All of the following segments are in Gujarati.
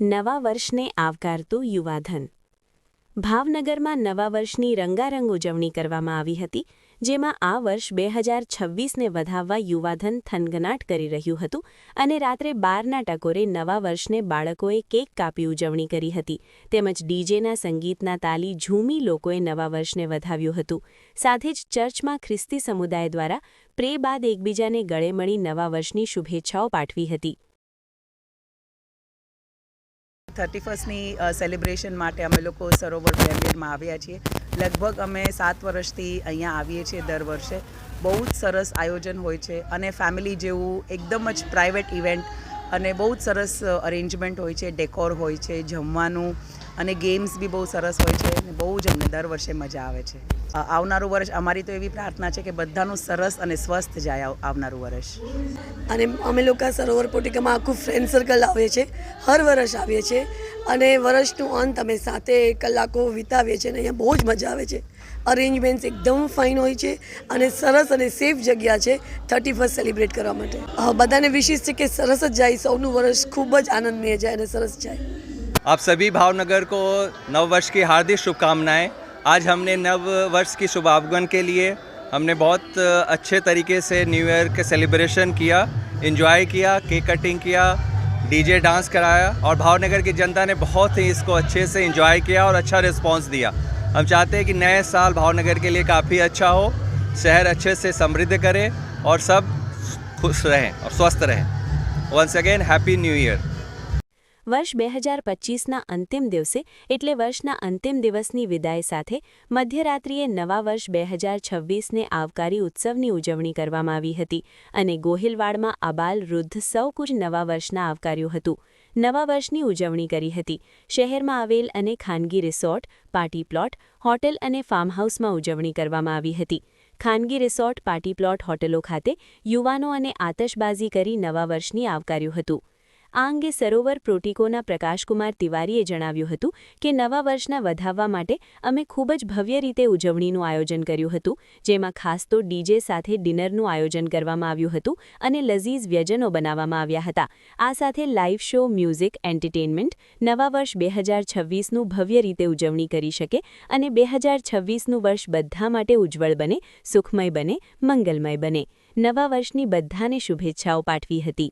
નવા વર્ષને આવકારતું યુવાધન. ભાવનગરમાં નવા વર્ષની રંગારંગ ઉજવણી કરવામાં આવી હતી, જેમાં આ વર્ષ બે હજાર છવ્વીસને વધાવવા યુવાધન થનગનાટ કરી રહ્યું હતું અને રાત્રે બારના ટકોરે નવા વર્ષને બાળકોએ કેક કાપી ઉજવણી કરી હતી. તેમજ ડીજેના સંગીતના તાલી ઝૂમી લોકોએ નવા વર્ષને વધાવ્યું હતું. સાથે જ ચર્ચમાં ખ્રિસ્તી સમુદાય દ્વારા પ્રે બાદ એકબીજાને ગળે મળી નવા વર્ષની શુભેચ્છાઓ પાઠવી હતી. થર્ટી ફર્સ્ટની સેલિબ્રેશન માટે અમે લોકો સરોવર પ્રેમિયરમાં આવ્યા છીએ. લગભગ અમે સાત વર્ષથી અહીંયા આવીએ છીએ દર વર્ષે. બહુ જ સરસ આયોજન હોય છે અને ફેમિલી જેવું એકદમ જ પ્રાઇવેટ ઇવેન્ટ અને બહુ જ સરસ અરેન્જમેન્ટ હોય છે ડેકોર હોય છે, જમવાનું અને ગેમ્સ બી બહુ સરસ હોય છે અને બહુ જ અમને દર વર્ષે મજા આવે છે. આવનારું વર્ષ અમારી તો એવી પ્રાર્થના છે કે બધાનું સરસ અને સ્વસ્થ જાય આવનારું વર્ષ. અને અમે લોકો સરોવર પોટિકામાં આખું ફ્રેન્ડ સર્કલ આવીએ છીએ. હર વર્ષ આવીએ છીએ અને વર્ષનું અંત અમે સાથે કલાકો વિતાવીએ છીએ અને અહીંયા બહુ જ મજા આવે છે. અરેન્જમેન્ટ્સ એકદમ ફાઇન હોય છે અને સરસ અને સેફ જગ્યા છે થર્ટી ફર્સ્ટ સેલિબ્રેટ કરવા માટે. બધાને વિશેષ છે કે સરસ જ જાય, સૌનું વર્ષ ખૂબ જ આનંદમય જાય અને સરસ જાય. आप सभी भावनगर को नव वर्ष की हार्दिक शुभकामनाएँ। आज हमने नव वर्ष की शुभागमन के लिए हमने बहुत अच्छे तरीके से न्यू ईयर के सेलिब्रेशन किया इन्जॉय किया केक कटिंग किया डीजे डांस कराया और भावनगर की जनता ने बहुत ही इसको अच्छे से इन्जॉय किया और अच्छा रिस्पांस दिया। हम चाहते हैं कि नए साल भावनगर के लिए काफ़ी अच्छा हो, शहर अच्छे से समृद्ध करें और सब खुश रहें और स्वस्थ रहें। Once again happy new year વર્ષ બે હજાર પચીસના અંતિમ દિવસે એટલે વર્ષના અંતિમ દિવસની વિદાય સાથે મધ્યરાત્રિએ નવા વર્ષ બે હજાર છવ્વીસને આવકારી ઉત્સવની ઉજવણી કરવામાં આવી હતી અને ગોહિલવાડમાં આબાલ વૃદ્ધ સૌ કુજ નવા વર્ષના આવકાર્યું હતું. નવા વર્ષની ઉજવણી કરી હતી. શહેરમાં આવેલ અને ખાનગી રિસોર્ટ, પાર્ટી પ્લોટ, હોટેલ અને ફાર્મહાઉસમાં ઉજવણી કરવામાં આવી હતી. ખાનગી રિસોર્ટ, પાર્ટી પ્લોટ, હોટેલો ખાતે યુવાનો અને આતશબાજી કરી નવા વર્ષની આવકાર્યું હતું. આ અંગે સરોવર પ્રોટિકોના પ્રકાશકુમાર તિવારીએ જણાવ્યું હતું કે નવા વર્ષના વધાવવા માટે અમે ખૂબ જ ભવ્ય રીતે ઉજવણીનું આયોજન કર્યું હતું, જેમાં ખાસ તો ડીજે સાથે ડિનરનું આયોજન કરવામાં આવ્યું હતું અને લઝીઝ વ્યજનો બનાવવામાં આવ્યા હતા. આ સાથે લાઇવ શો, મ્યુઝિક એન્ટરટેનમેન્ટ નવા વર્ષ બે હજાર છવ્વીસનું ભવ્ય રીતે ઉજવણી કરી શકે અને બે હજાર છવ્વીસનું વર્ષ બધા માટે ઉજ્જવળ બને, સુખમય બને, મંગલમય બને. નવા વર્ષની બધાને શુભેચ્છાઓ પાઠવી હતી.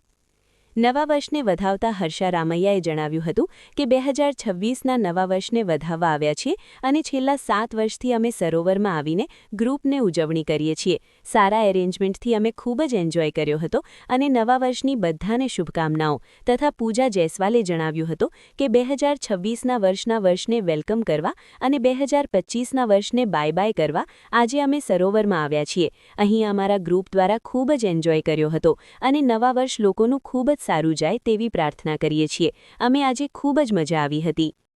નવા વર્ષને વધાવતા હર્ષા રામૈયાએ જણાવ્યું હતું કે બે હજાર છવ્વીસના નવા વર્ષને વધાવવા આવ્યા છીએ અને છેલ્લા સાત વર્ષથી અમે સરોવરમાં આવીને ગ્રુપને ઉજવણી કરીએ છીએ. સારા એરેન્જમેન્ટથી અમે ખૂબ જ એન્જોય કર્યો હતો અને નવા વર્ષની બધાને શુભકામનાઓ તથા પૂજા જયસ્વાલે જણાવ્યું હતું કે બે હજાર છવ્વીસના વર્ષના વર્ષને વેલકમ કરવા અને બે હજાર પચીસના વર્ષને બાય બાય કરવા આજે અમે સરોવરમાં આવ્યા છીએ. અહીં અમારા ગ્રુપ દ્વારા ખૂબ જ એન્જોય કર્યો હતો અને નવા વર્ષ લોકોનું ખૂબ જ સારું જાય તેવી પ્રાર્થના કરીએ છીએ. અમે આજે ખૂબ જ મજા આવી હતી.